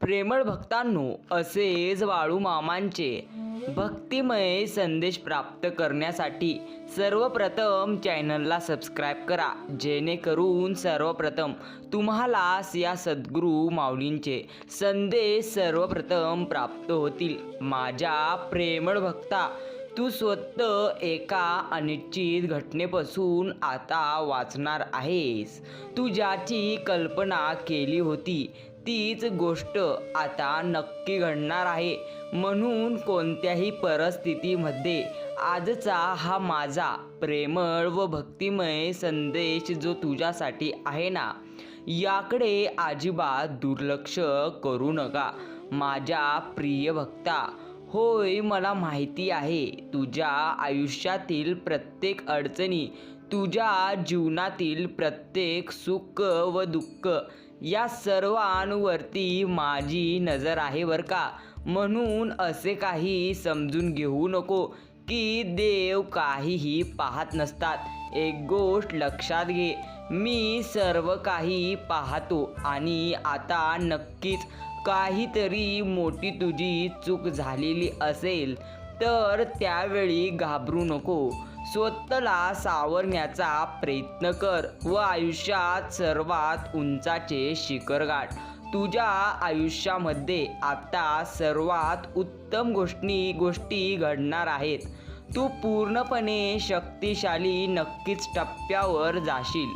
प्रेमळ भक्तांनो असेच वाळू मामांचे भक्तिमय संदेश प्राप्त करण्यासाठी सर्वप्रथम चॅनलला सबस्क्राईब करा. जेणेकरून सर्वप्रथम तुम्हाला या सद्गुरू माऊलींचे संदेश सर्वप्रथम प्राप्त होतील. माझ्या प्रेमळ भक्ता तू स्वतः एका अनिश्चित घटनेपासून आता वाचणार आहेस. तू ज्याची कल्पना केली होती तीच गोष्ट आता नक्की घडणार आहे. म्हणून कोणत्याही परिस्थितीमध्ये आजचा हा माझा प्रेमळ व भक्तिमय संदेश जो तुझ्यासाठी आहे ना याकडे अजिबात दुर्लक्ष करू नका. माझ्या प्रिय भक्ता होय मला माहिती आहे तुझ्या आयुष्यातील प्रत्येक अडचणी तुझ्या जीवनातील प्रत्येक सुख व दुःख या सर्वांवरती माझी नजर आहे बरं का. म्हणून असे काही समजून घेऊ नको की देव काहीही पाहत नसतात. एक गोष्ट लक्षात घे मी सर्व काही पाहतो आणि आता नक्कीच काहीतरी मोठी तुझी चूक झालेली असेल तर त्यावेळी घाबरू नको. स्वतःला सावरण्याचा प्रयत्न कर व आयुष्यात सर्वात उंचाचे शिखर गाठ. तुझ्या आयुष्यामध्ये आता सर्वात उत्तम गोष्टी गोष्टी घडणार आहेत. तू पूर्णपणे शक्तिशाली नक्कीच टप्प्यावर जाशील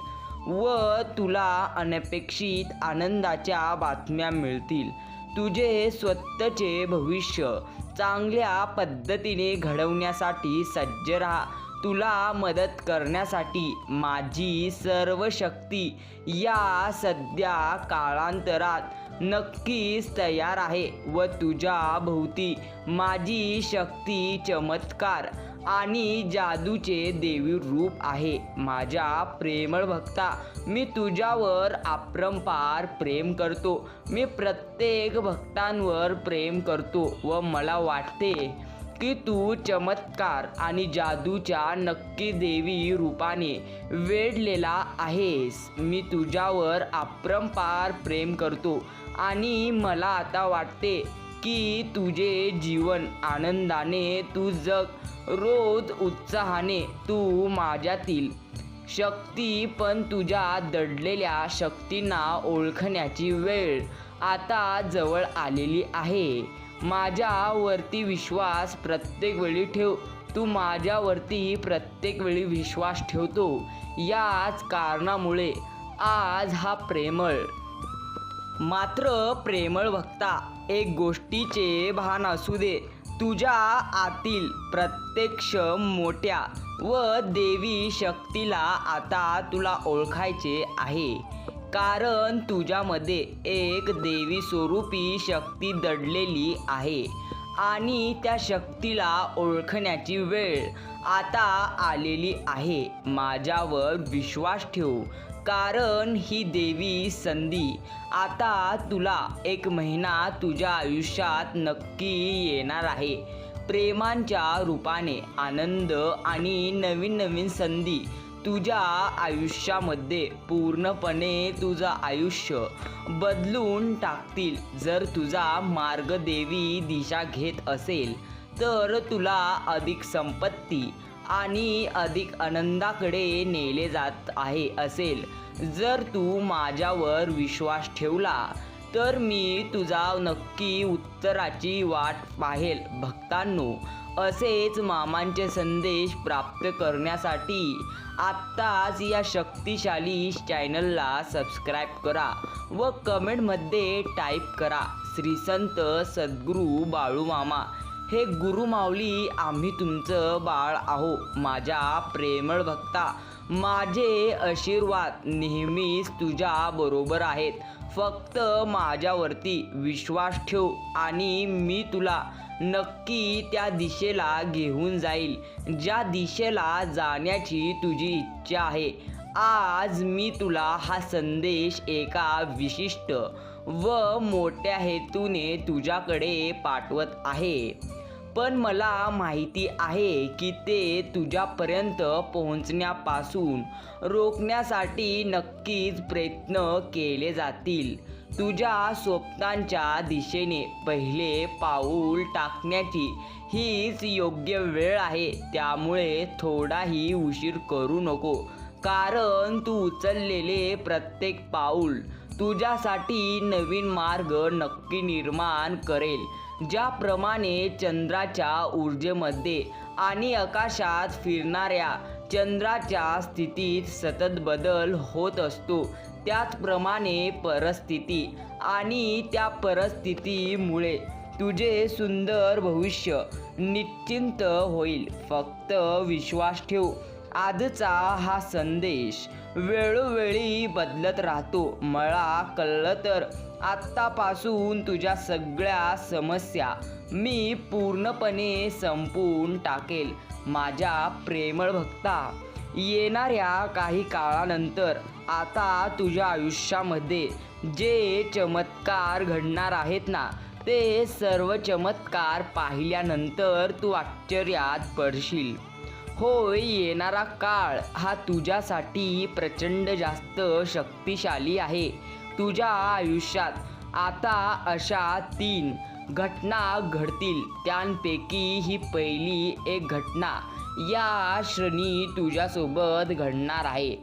व तुला अनपेक्षित आनंदाच्या बातम्या मिळतील. तुझे स्वतःचे भविष्य चांगल्या पद्धतीने घडवण्यासाठी सज्ज राहा. तुला मदत करण्यासाठी माझी सर्व शक्ती या सध्या काळांतरात नक्कीच तयार आहे व तुझ्या भोवती माझी शक्ती चमत्कार आणि जादूचे देवी रूप आहे. माझ्या प्रेमळ भक्ता मी तुझ्यावर आप्रंपार प्रेम करतो. मी प्रत्येक भक्तांवर प्रेम करतो व मला वाटते की तू चमत्कार आणि जादूच्या नक्की देवी रूपाने वेढलेला आहेस. मी तुझ्यावर अपरंपार प्रेम करतो आणि मला आता वाटते की तुझे जीवन आनंदाने तू जग रोज उत्साहाने तू माझ्यातील शक्ती पण तुझ्या दडलेल्या शक्तींना ओळखण्याची वेळ आता जवळ आलेली आहे. माझ्यावरती विश्वास प्रत्येक वेळी ठेव. तू माझ्यावरती प्रत्येक वेळी विश्वास ठेवतो. याच कारणामुळे आज हा प्रेमळ. मात्र प्रेमळ भक्ता एक गोष्टीचे भान असू दे. तुझ्या आतील प्रत्यक्ष मोठ्या व देवी शक्तीला आता तुला ओळखायचे आहे. कारण तुझ्यामध्ये एक देवी स्वरूपी शक्ती दडलेली आहे आणि त्या शक्तीला ओळखण्याची वेळ आता आलेली आहे. माझ्यावर विश्वास ठेव. कारण ही देवी संधी आता तुला एक महिना तुझ्या आयुष्यात नक्की येणार आहे. प्रेमांच्या रूपाने आनंद आणि नवीन नवीन संधी तुझ्या आयुष्यामध्ये पूर्णपणे तुझं आयुष्य बदलून टाकतील. जर तुझा मार्ग देवी दिशा घेत असेल तर तुला अधिक संपत्ती आणि अधिक आनंदाकडे नेले जात आहे असेल. जर तू माझ्यावर विश्वास ठेवला तर मी तुझा नक्की उत्तराची वाट पाहेल भक्तांनो. असेच मामांचे संदेश प्राप्त करण्यासाठी आत्ताच या शक्तिशाली चॅनलला सबस्क्राईब करा व कमेंटमध्ये टाईप करा श्री संत सद्गुरू बाळूमामा हे गुरुमाऊली आम्ही तुमचं बाळ आहो माझ्या प्रेमळ भक्ता. माझे आशीर्वाद नेहमीच तुझ्या बरोबर आहेत. फक्त माझ्यावरती विश्वास ठेव आणि मी तुला नक्की त्या दिशेला घेऊन जाईल. ज्या दिशेला जाण्याची तुझी इच्छा आहे आज मी तुला हा संदेश एका विशिष्ट व मोठ्या हेतूने तुझ्याकडे पाठवत आहे. पण मला माहिती आहे की ते तुझ्यापर्यंत पोहोचण्यापासून रोखण्यासाठी नक्कीच प्रयत्न केले जातील. तुझ्या स्वप्नांच्या दिशेने पहिले पाऊल टाकण्याची हीच योग्य वेळ आहे. त्यामुळे थोडाही उशीर करू नको. कारण तू उचललेले प्रत्येक पाऊल तुझ्यासाठी नवीन मार्ग नक्की निर्माण करेल. ज्याप्रमाणे चंद्राच्या ऊर्जेमध्ये आणि आकाशात फिरणाऱ्या चंद्राच्या स्थितीत सतत बदल होत असतो. त्याचप्रमाणे परिस्थिती आणि त्या परिस्थितीमुळे तुझे सुंदर भविष्य निश्चिंत होईल. फक्त विश्वास ठेव. आजचा हा संदेश वेळोवेळी बदलत राहतो. मला कळलं तर. आत्तापासून तुझ्या सगळ्या समस्या मी पूर्णपणे संपवून टाकेल. माझ्या प्रेमळ भक्ता येणाऱ्या काही काळानंतर आता तुझ्या आयुष्यामध्ये जे चमत्कार घडणार आहेत ना ते सर्व चमत्कार पाहिल्यानंतर तू आश्चर्यात पडशील. होय येणारा काळ हा तुझ्यासाठी प्रचंड जास्त शक्तिशाली आहे. तुझ्या आयुष्यात आता अशा तीन घटना घडतील. त्यांपैकी ही पहिली एक घटना या श्रेणी तुझ्यासोबत घडणार आहे.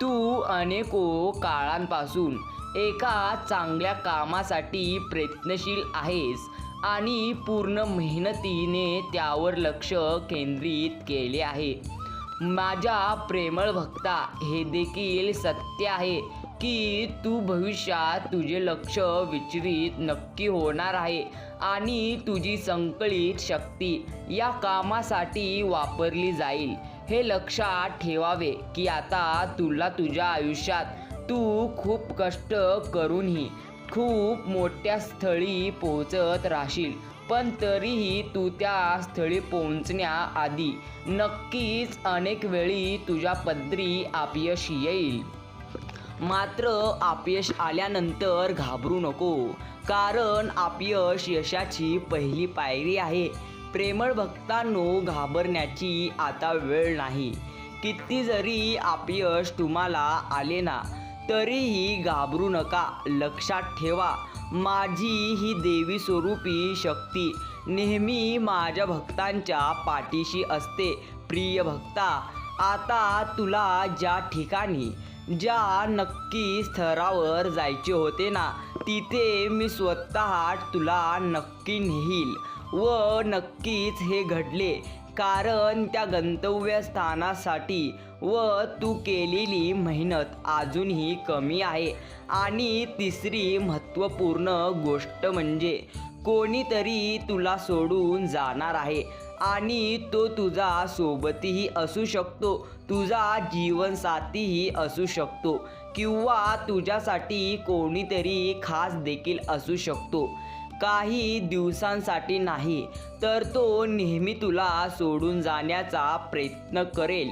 तू अनेको काळांपासून एका चांगल्या कामासाठी प्रयत्नशील आहेस आणि पूर्ण मेहनतीने त्यावर लक्ष केंद्रित केले आहे. माझ्या प्रेमळ भक्ता हे देखील सत्य आहे की तू भविष्यात तुझे लक्ष विचलित नक्की होणार आहे आणि तुझी संकलित शक्ती या कामासाठी वापरली जाईल. हे लक्षात ठेवावे की आता तुला तुझ्या आयुष्यात तू खूप कष्ट करूनही खूप मोठ्या स्थळी पोहोचत राहशील. पण तरीही तू त्या स्थळी पोहोचण्याआधी नक्कीच अनेक वेळी तुझ्या पदरी अपयश येईल. मात्र अपयश आल्यानंतर घाबरू नको कारण अपयश यशाची पहिली पायरी आहे. प्रेमळ भक्तांनो घाबरण्याची आता वेळ नाही. किती जरी अपयश तुम्हाला आले ना तरीही घाबरू नका. लक्षात ठेवा माझी ही देवी स्वरूपी शक्ती नेहमी माझ्या भक्तांच्या पाठीशी असते. प्रिय भक्ता आता तुला ज्या ठिकाणी ज्या नक्की स्तरावर जायचे होते ना तिथे मी स्वतः तुला नक्की नेईल व नक्कीच हे घडले. कारण त्या गंतव्यस्थानासाठी व तू केलेली मेहनत अजूनही कमी आहे. आणि तिसरी महत्त्वपूर्ण गोष्ट म्हणजे कोणीतरी तुला सोडून जाणार आहे आणि तो तुझा सोबतीही असू शकतो तुझा जीवनसाथीही असू शकतो किंवा तुझ्यासाठी कोणीतरी खास देखील असू शकतो. काही दिवसांसाठी नाही तर तो नेहमी तुला सोडून जाण्याचा प्रयत्न करेल.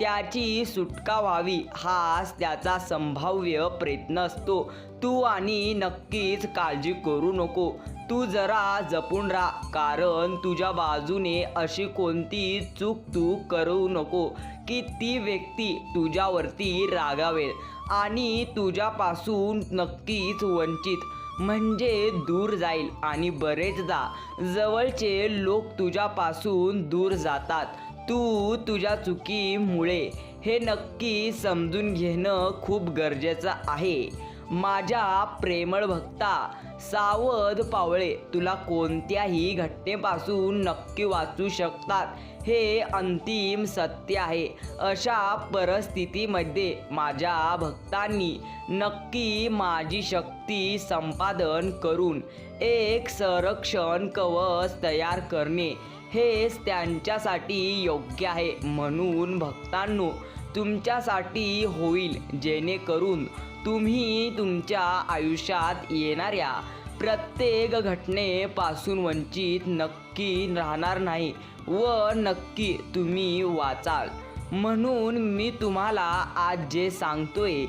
त्याची सुटका व्हावी हाच त्याचा संभाव्य प्रयत्न असतो. तू आणि नक्कीच काळजी करू नको. तू जरा जपून राहा कारण तुझ्या बाजूने अशी कोणती चूक तू करू नको की ती व्यक्ती तुझ्यावरती रागावेल आणि तुझ्यापासून नक्कीच वंचित. म्हणजे दूर जाईल आणि बरेचदा जवळचे लोक तुझ्यापासून दूर जातात. तू तुझ्या चुकीमुळे. हे नक्की समजून घेणं खूप गरजेचं आहे. माझ्या प्रेमळ भक्ता सावध पावळे तुला कोणत्याही घटनेपासून नक्की वाचू शकतात. हे अंतिम सत्य आहे. अशा परिस्थितीमध्ये माझ्या भक्तांनी नक्की माझी शक्ती संपादन करून एक संरक्षण कवच तयार करणे हेच त्यांच्यासाठी योग्य आहे. म्हणून भक्तांनो तुमच्यासाठी होईल. जेणेकरून तुम्ही तुमच्या आयुष्यात येणाऱ्या प्रत्येक घटनेपासून वंचित नक्की राहणार नाही व नक्की तुम्ही वाचाल. म्हणून मी तुम्हाला आज जे सांगतोय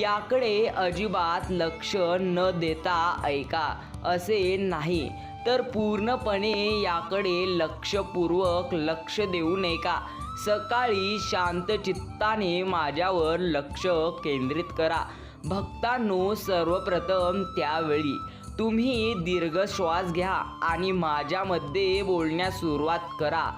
याकडे अजिबात लक्ष न देता ऐका. असे नाही तर पूर्णपणे याकडे लक्षपूर्वक लक्ष देऊ नये का सकाळी शांत चित्ताने माझ्यावर लक्ष केंद्रित करा. भक्तांनो सर्वप्रथम त्यावेळी तुम्ही दीर्घ श्वास घ्या आणि माझ्यामध्ये बोलण्यास सुरुवात करा.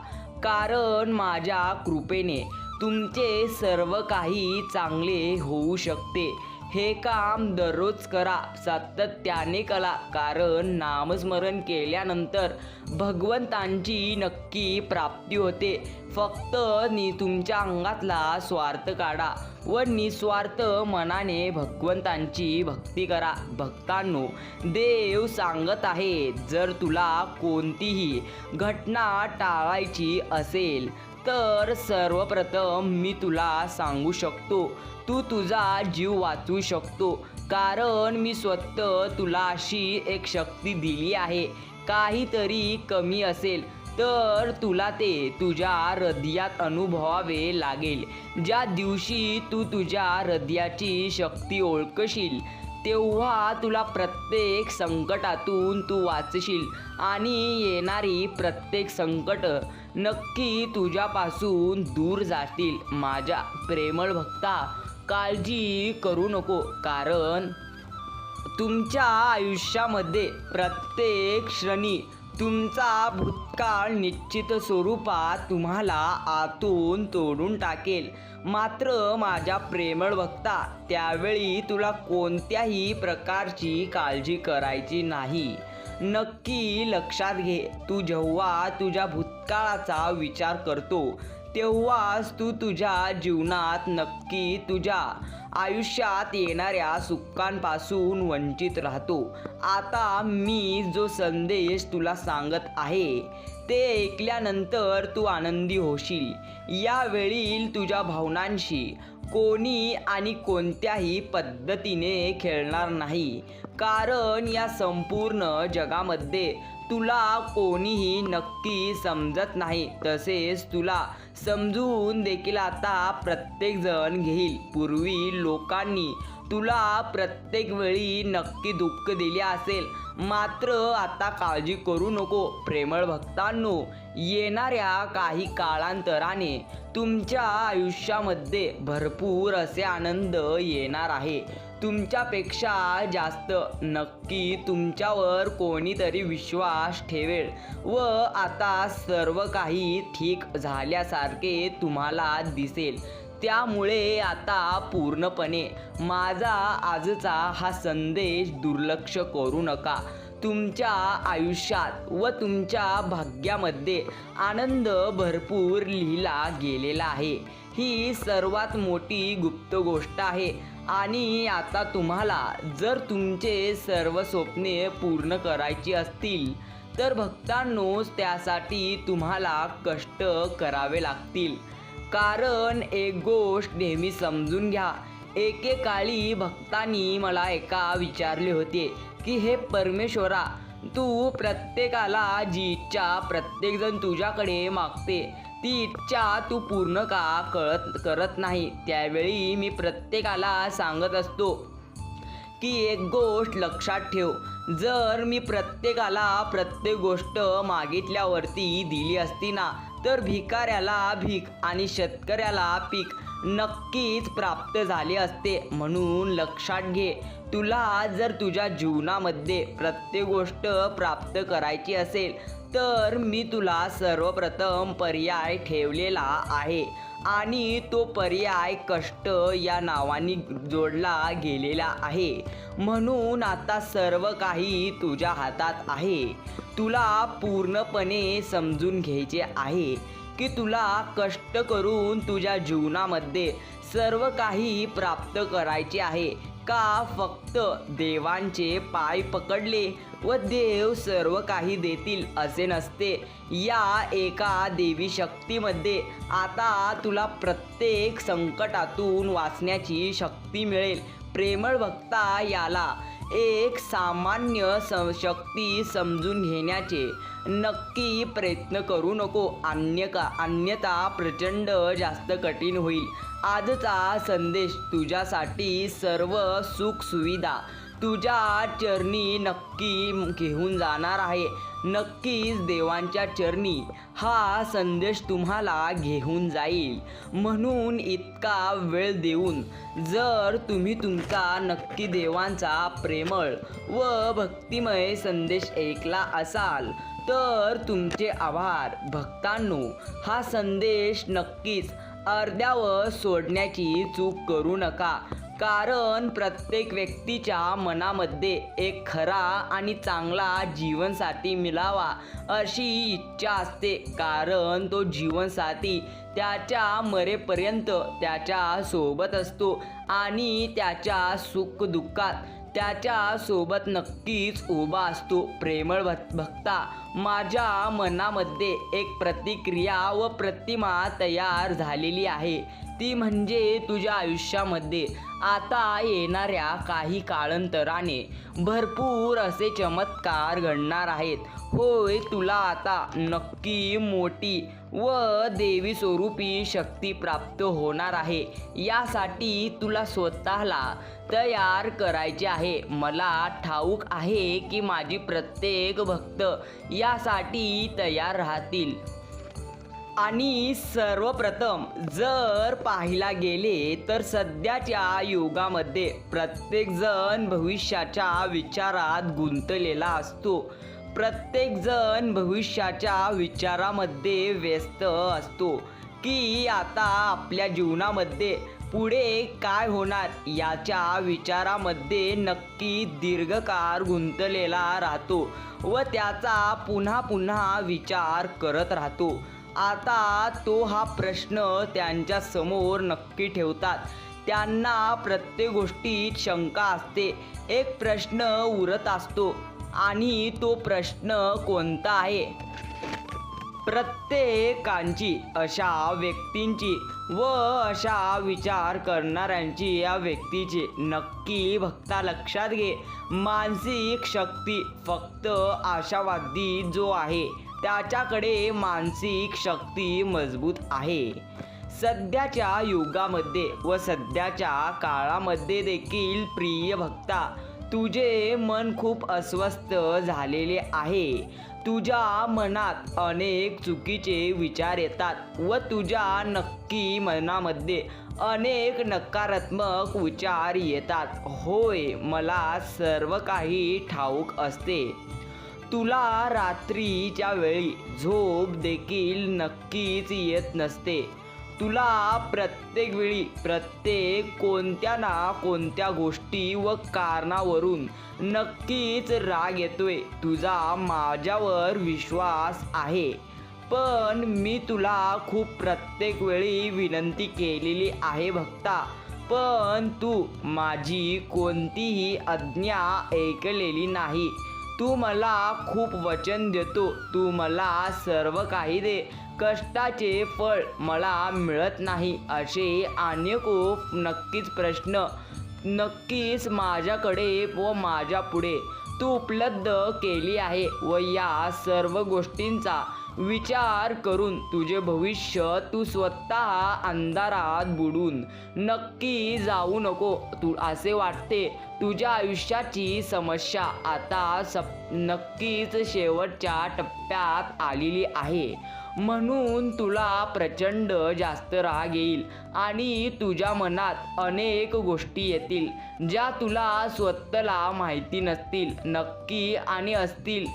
कारण माझ्या कृपेने तुमचे सर्व काही चांगले होऊ शकते. हे काम दररोज करा सातत्याने कला कारण नामस्मरण केल्यानंतर भगवंतांची नक्की प्राप्ती होते. फक्त नि तुमच्या अंगातला स्वार्थ काढा व निस्वार्थ मनाने भगवंतांची भक्ती करा. भक्तांनो देव सांगत आहे जर तुला कोणतीही घटना टाळायची असेल तर सर्वप्रथम मी तुला सांगू शकतो. तू तुझा जीव वाचवू शकतो. कारण मी स्वतः तुला अशी एक शक्ती दिली आहे. काहीतरी कमी असेल तर तुला ते तुझ्या हृदयात अनुभवावे लागेल. ज्या दिवशी तू तुझ्या हृदयाची शक्ती ओळखशील तेव्हा तुला प्रत्येक संकटातून तू वाचशील आणि येणारी प्रत्येक संकट नक्की तुझ्यापासून दूर जातील माझ्या प्रेमळ भक्ता. काळजी करू नको कारण तुमच्या आयुष्यामध्ये प्रत्येक क्षणी तुमचा भूतकाळ निश्चित स्वरूपात तुम्हाला आतून तोडून टाकेल. मात्र माझ्या प्रेमळ भक्ता त्यावेळी तुला कोणत्याही प्रकारची काळजी करायची नाही. नक्की लक्षात घे. तू जेव्हा तुझ्या भूतकाळाचा विचार करतो तेव्हाच तू तुझ्या जीवनात नक्की तुझ्या आयुष्यात येणाऱ्या सुखांपासून वंचित राहतो. आता मी जो संदेश तुला सांगत आहे ते ऐकल्यानंतर तू आनंदी होशील. यावेळी तुझ्या भावनांशी कोणी आणि कोणत्याही पद्धतीने खेळणार नाही. कारण या संपूर्ण जगामध्ये तुला कोणीही नक्की समजत नाही. तसेच तुला समजून देखील आता प्रत्येकजण घेईल. पूर्वी लोकांनी तुला प्रत्येक वेळी नक्की दुःख दिले असेल. मात्र आता काळजी करू नको प्रेमळ भक्तांनो. येणाऱ्या काही काळांतराने तुमच्या आयुष्यामध्ये भरपूर असे आनंद येणार आहे. तुमच्यापेक्षा जास्त नक्की तुमच्यावर कोणीतरी विश्वास ठेवेल व आता सर्व काही ठीक झाल्यासारखे तुम्हाला दिसेल. त्यामुळे आता पूर्णपणे माझा आजचा हा संदेश दुर्लक्ष करू नका. तुमच्या आयुष्यात व तुमच्या भाग्यामध्ये आनंद भरपूर लिहिला गेलेला आहे. ही सर्वात मोठी गुप्त गोष्ट आहे. आणि आता तुम्हाला जर तुमचे सर्व स्वप्ने पूर्ण करायची असतील तर भक्तांनोच त्यासाठी तुम्हाला कष्ट करावे लागतील. कारण एक गोष्ट नेहमी समजून घ्या. एकेकाळी भक्तांनी मला एका विचारले होते की हे परमेश्वरा तू प्रत्येकाला जी इच्छा प्रत्येकजण तुझ्याकडे मागते ती इच्छा तू पूर्ण का कळत करत नाही? त्यावेळी मी प्रत्येकाला सांगत असतो की एक गोष्ट लक्षात ठेव. जर मी प्रत्येकाला प्रत्येक गोष्ट मागितल्यावरती दिली असती ना तर भिकाऱ्याला भीक आणि शेतकऱ्याला पीक नक्कीच प्राप्त झाले असते. म्हणून लक्षात घे तुला जर तुझ्या जीवनामध्ये प्रत्येक गोष्ट प्राप्त करायची असेल तर मी तुला सर्वप्रथम पर्याय ठेवलेला आहे. आणि तो पर्याय कष्ट या नावाने जोडला गेलेला आहे. म्हणून आता सर्व काही तुझ्या हातात आहे. तुला पूर्णपणे समजून घ्यायचे आहे की तुला कष्ट करून तुझ्या जीवनामध्ये सर्व काही प्राप्त करायचे आहे का फक्त देवांचे पाय पकडले व देव सर्व काही देतील असे नसते. या एका देवी शक्तीमध्ये आता तुला प्रत्येक संकटातून वाचण्याची शक्ती मिळेल. प्रेमळ भक्ता याला एक सामान्य स शक्ती समजून घेण्याचे नक्की प्रयत्न करू नको. अन्य का अन्यथा प्रचंड जास्त कठीण होईल. आजचा संदेश तुझ्यासाठी सर्व सुख सुविधा तुझ्या चरणी नक्की घेऊन जाणार आहे. नक्कीच देवांच्या चरणी हा संदेश तुम्हाला घेऊन जाईल. म्हणून इतका वेळ देऊन जर तुम्ही तुमचा नक्की देवांचा प्रेमळ व भक्तिमय संदेश ऐकला असाल तर तुमचे आभार. भक्तांनो हा संदेश नक्कीच अर्ध्यावर सोडण्याची चूक करू नका. कारण प्रत्येक व्यक्तीच्या मनामध्ये एक खरा आणि चांगला जीवनसाथी मिळावा अशी इच्छा असते. कारण तो जीवनसाथी त्याच्या मरेपर्यंत त्याच्या सोबत असतो आणि त्याच्या सुखदुःखात त्याच्या सोबत नक्कीच उभा असतो. प्रेमळ भक्ता माझ्या मनामध्ये एक प्रतिक्रिया व प्रतिमा तयार झालेली आहे. ती म्हणजे तुझ्या आयुष्यामध्ये आता येणाऱ्या काही काळांतराने भरपूर असे चमत्कार घडणार आहेत. होय तुला आता नक्की मोठी व देवी स्वरूपी शक्ती प्राप्त होणार आहे. यासाठी तुला स्वतःला तयार करायचे आहे. मला ठाऊक आहे की माझी प्रत्येक भक्त यासाठी तयार राहतील. आणि सर्वप्रथम जर पाहायला गेले तर सध्याच्या युगामध्ये प्रत्येकजण भविष्याच्या विचारात गुंतलेला असतो. प्रत्येकजण भविष्याच्या विचारामध्ये व्यस्त असतो. की आता आपल्या जीवनामध्ये पुढे काय होणार याच्या विचारामध्ये नक्की दीर्घकाळ गुंतलेला राहतो व त्याचा पुन्हा पुन्हा विचार करत राहतो. आता तो हा प्रश्न त्यांच्यासमोर नक्की ठेवतात. त्यांना प्रत्येक गोष्टीत शंका असते. एक प्रश्न उरत असतो आणि तो प्रश्न कोणता आहे? प्रत्येकांची अशा व्यक्तींची व अशा विचार करणाऱ्यांची या व्यक्तीची नक्की भक्ता लक्षात घे. मानसिक शक्ती फक्त आशावादी जो आहे त्याच्याकडे मानसिक शक्ती मजबूत आहे. सध्याच्या युगामध्ये व सध्याच्या काळामध्ये देखील प्रिय भक्ता तुझे मन खूप अस्वस्थ झालेले आहे. तुझ्या मनात अनेक चुकीचे विचार येतात व तुझ्या नक्की मनामध्ये अनेक नकारात्मक विचार येतात. होय मला सर्व काही ठाऊक असते. तुला रात्रीच्या वेळी झोप देखील नक्कीच येत नसते. तुला प्रत्येक वेळी प्रत्येक कोणत्या ना कोणत्या गोष्टी व कारणावरून नक्कीच राग येतोय. तुझा माझ्यावर विश्वास आहे. पण मी तुला खूप प्रत्येक वेळी विनंती केलेली आहे भक्ता. पण तू माझी कोणतीही आज्ञा ऐकलेली नाही. तू मला खूप वचन देतो. तू मला सर्व काही दे. कष्टाचे फळ मला मिळत नाही. असे अनेक नक्कीच प्रश्न. नक्कीच माझ्याकडे व माझ्या पुढे तू उपलब्ध केली आहे व या सर्व गोष्टींचा विचार करून तुझे भविष्य तू स्वतः अंधारात बुडून नक्की जाऊ नको. तू असे वाटते तुझ्या आयुष्याची समस्या आता सप नक्कीच शेवटच्या टप्प्यात आलेली आहे. म्हणून तुला प्रचंड जास्त राग येईल आणि तुझ्या मनात अनेक गोष्टी येतील ज्या तुला स्वतःला माहिती नसतील नक्की आणि असतील.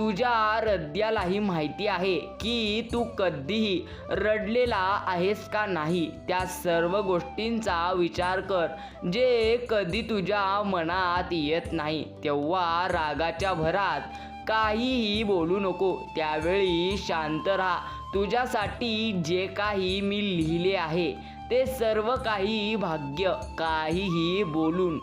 तुझ्या हृदयालाही माहिती आहे की तू कधीही रडलेला आहेस का नाही? त्या सर्व गोष्टींचा विचार कर जे कधी तुझ्या मनात येत नाही. तेव्हा रागाच्या भरात काहीही बोलू नको. त्यावेळी शांत राहा. तुझ्यासाठी जे काही मी लिहिले आहे ते सर्व काही भाग्य. काहीही बोलून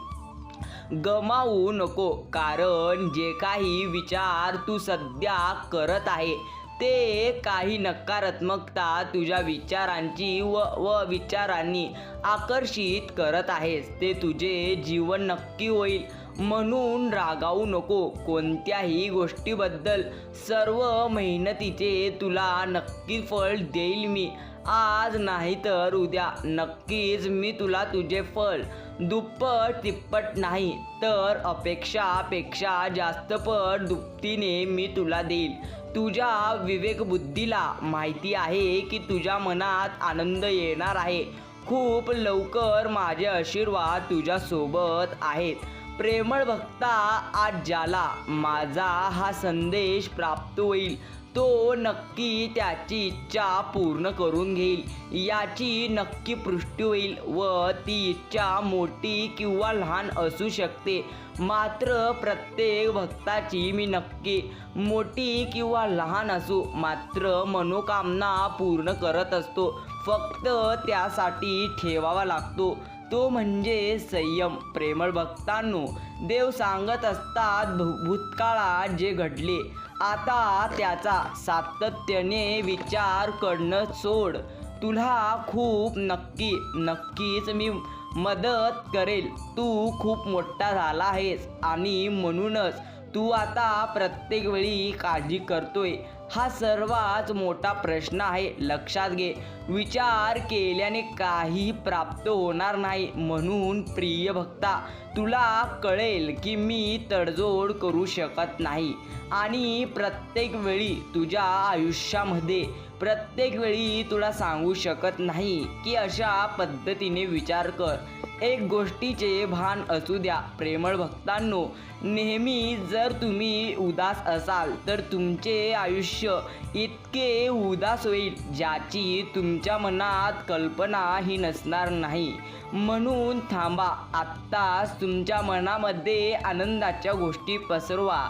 गमावू नको. कारण जे काही विचार तू सध्या करत आहे ते काही नकारात्मकता तुझ्या विचारांची व व विचारांनी आकर्षित करत आहेस. ते तुझे जीवन नक्की होईल. म्हणून रागावू नको. कोणत्याही गोष्टीबद्दल सर्व मेहनतीचे तुला नक्की फळ देईल मी. आज नाही तर उद्या नक्कीच मी तुला तुझे फळ दुप्पट तिप्पट नाही तर अपेक्षापेक्षा जास्त पट दुपटीने मी तुला देईल. तुझ्या विवेकबुद्धीला माहिती आहे की तुझ्या मनात आनंद येणार आहे. खूप लवकर माझे आशीर्वाद तुझ्यासोबत आहेत. प्रेमळ भक्ता आज ज्याला माझा हा संदेश प्राप्त होईल. तो नक्की त्याची इच्छा पूर्ण करून घेईल. याची नक्की पुष्टी होईल व ती इच्छा मोठी किंवा लहान असू शकते. मात्र प्रत्येक भक्ताची मी नक्की मोठी किंवा लहान असू मात्र मनोकामना पूर्ण करत असतो. फक्त त्यासाठी ठेवावा लागतो. तो म्हणजे संयम. प्रेमळ भक्तांनो देव सांगत असतात भू- भूतकाळात जे घडले आता त्याचा सातत्याने विचार करणं सोड. तुला खूप नक्की नक्कीच मी मदत करेल. तू खूप मोठा झाला आहेस आणि म्हणूनच तू आता प्रत्येक वेळी काळजी करतोय. हा सर्वात मोठा प्रश्न आहे लक्षात घे. विचार केल्याने काही प्राप्त होणार नाही म्हणून प्रिय भक्ता तुला कळेल की मी तडजोड करू शकत नाही. आणि प्रत्येक वेळी तुझ्या आयुष्यामध्ये प्रत्येक वेळी तुला सांगू शकत नाही की अशा पद्धतीने विचार कर. एक गोष्टीचे भान असू द्या प्रेमळ भक्तांनो. नेहमी जर तुम्ही उदास असाल तर तुमचे आयुष्य इतके उदास होईल ज्याची तुमच्या मनात कल्पना ही नसणार नाही. म्हणून थांबा आत्ताच तुमच्या मनामध्ये आनंदाच्या गोष्टी पसरवा.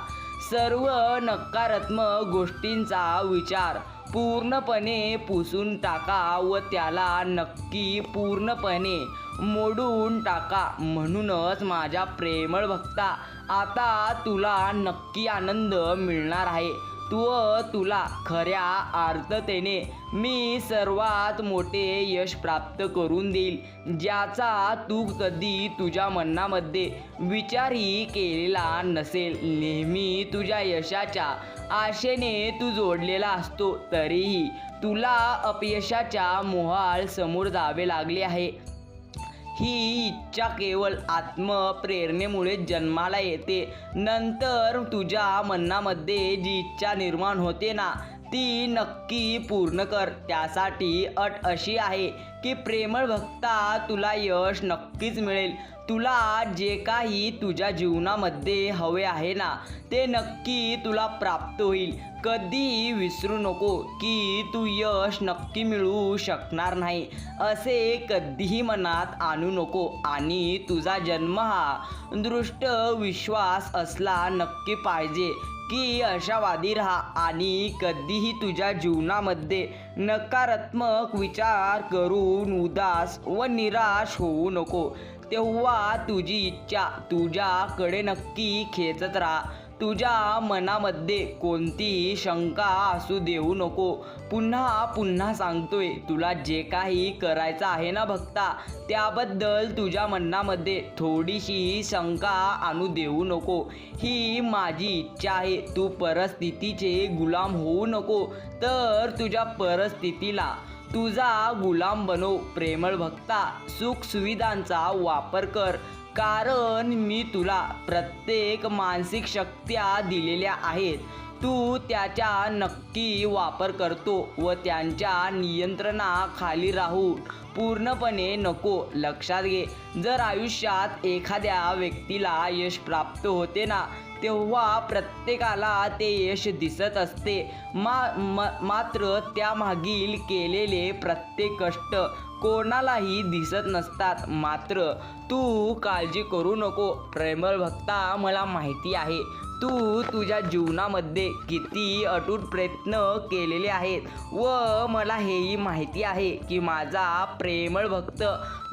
सर्व नकारात्मक गोष्टींचा विचार पूर्णपणे पुसून टाका व त्याला नक्की पूर्णपणे मोडून टाका. म्हणूनच माझ्या प्रेमळ भक्ता आता तुला नक्की आनंद मिळणार आहे. तू तुला खऱ्या आर्ततेने मी सर्वात मोठे यश प्राप्त करून देईल ज्याचा तू कधी तुझ्या मनामध्ये विचारही केलेला नसेल. नेहमी तुझ्या यशाच्या आशेने तू जोडलेला असतो तरीही तुला अपयशाच्या मोहाळ समोर जावे लागले आहे. ही इच्छा केवळ आत्मप्रेरणेमुळे जन्माला येते. नंतर तुझ्या मनामध्ये जी इच्छा निर्माण होते ना ती नक्की पूर्ण कर. त्यासाठी अट अशी आहे की प्रेमळ भक्ता तुला यश नक्कीच मिळेल. तुला जे काही तुझ्या जीवनामध्ये हवे आहे ना ते नक्की तुला प्राप्त होईल. कधीही विसरू नको की तू यश नक्की मिळवू शकणार नाही. असे कधीही मनात आणू नको आणि तुझा जन्म हा दृष्ट विश्वास असला नक्की पाहिजे. की आशावादी राहा आणि कधीही तुझ्या जीवनामध्ये नकारात्मक विचार करून उदास व निराश होऊ नको. तेव्हा तुझी इच्छा तुझ्याकडे नक्की खेचत राहा. तुझ्या मनामध्ये कोणतीही शंका असू देऊ नको. पुन्हा पुन्हा सांगतोय तुला जे काही करायचं आहे ना भक्ता त्याबद्दल तुझ्या मनामध्ये थोडीशी शंका आणू देऊ नको. ही माझी इच्छा आहे तू परिस्थितीचे गुलाम होऊ नको. तर तुझ्या परिस्थितीला तुझा गुलाम बनव प्रेमळ भक्ता. सुख सुविधांचा वापर कर. कारण मी तुला प्रत्येक मानसिक शक्त्या दिलेल्या आहेत. तू त्याचा नक्की वापर करतो व त्यांच्या नियंत्रणाखाली राहून पूर्णपणे नको लक्षात घे. जर आयुष्यात एखाद्या व्यक्तीला यश प्राप्त होते ना तेव्हा प्रत्येकाला ते यश दिसत असते. मा म मात्र त्यामागील केलेले प्रत्येक कष्ट कोणालाही दिसत नसतात. मात्र तू काळजी करू नको. प्रेमळ भक्ता मला माहिती आहे. तू तुझ्या जीवनामध्ये किती अटूट प्रयत्न केलेले आहेत व मला हेही माहिती आहे की माझा प्रेमळ भक्त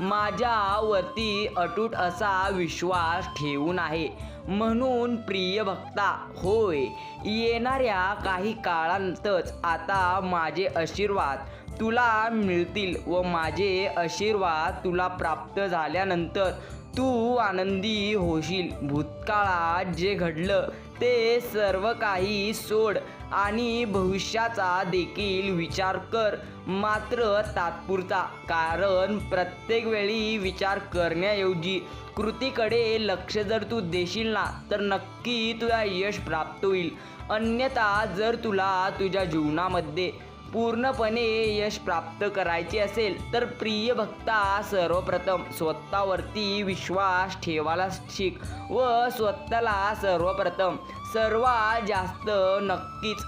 माझ्यावरती अटूट असा विश्वास ठेवून आहे. म्हणून प्रिय भक्ता होय येणाऱ्या काही काळांतच आता माझे आशीर्वाद तुला मिळतील व माझे आशीर्वाद तुला प्राप्त झाल्यानंतर तू आनंदी होशील. भूतकाळात जे घडलं ते सर्व काही सोड आणि भविष्याचा देखील विचार कर. मात्र तात्पुरता कारण प्रत्येक वेळी विचार करण्याऐवजी कृतीकडे लक्ष जर तू देशील ना तर नक्की तुला यश प्राप्त होईल. अन्यथा जर तुला तुझ्या जीवनामध्ये पूर्णपणे यश प्राप्त करायचे असेल तर प्रिय भक्ता सर्वप्रथम स्वतःवरती विश्वास ठेवायला शिक व स्वतःला सर्वप्रथम सर्वात जास्त नक्कीच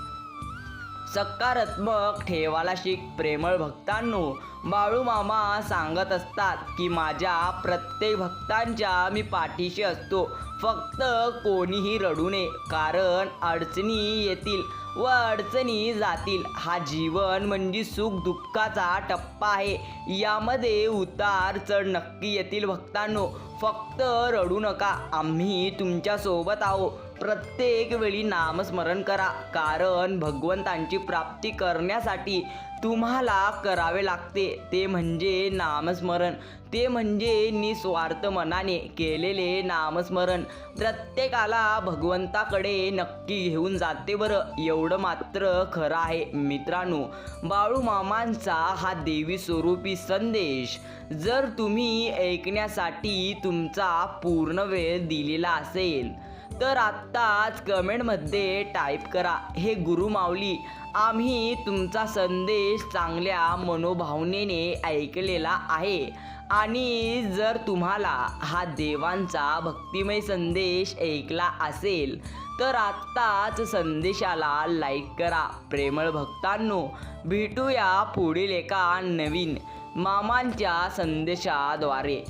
सकारात्मक ठेवायला शिक. प्रेमळ भक्तांनो बाळूमामा सांगत असतात की माझ्या प्रत्येक भक्तांच्या मी पाठीशी असतो. फक्त कोणीही रडू नये कारण अडचणी येतील व अडचणी जातील. हा जीवन म्हणजे सुख दुःखाचा टप्पा आहे. यामध्ये उतार चढ नक्की येतील भक्तांनो. फक्त रडू नका. आम्ही तुमच्यासोबत आहो प्रत्येक वेळी नामस्मरण करा कारण भगवंतांची प्राप्ती करण्यासाठी तुम्हाला करावे लागते. ते म्हणजे नामस्मरण. ते म्हणजे निस्वार्थ मनाने केलेले नामस्मरण. प्रत्येकाला भगवंताकडे नक्की घेऊन जाते बरं. एवढं मात्र खरं आहे मित्रांनो. बाळू मामांचा हा देवी स्वरूपी संदेश. जर तुम्ही ऐकण्यासाठी तुमचा पूर्ण वेळ दिलेला असेल तर आत्ताच कमेंटमध्ये टाईप करा. हे गुरु माऊली आम्ही तुमचा संदेश चांगल्या मनोभावनेने ऐकलेला आहे. आणि जर तुम्हाला हा देवांचा भक्तिमय संदेश ऐकला असेल तर आत्ताच संदेशाला लाईक करा. प्रेमळ भक्तांनो भेटूया पुढील एका नवीन मामांच्या संदेशाद्वारे.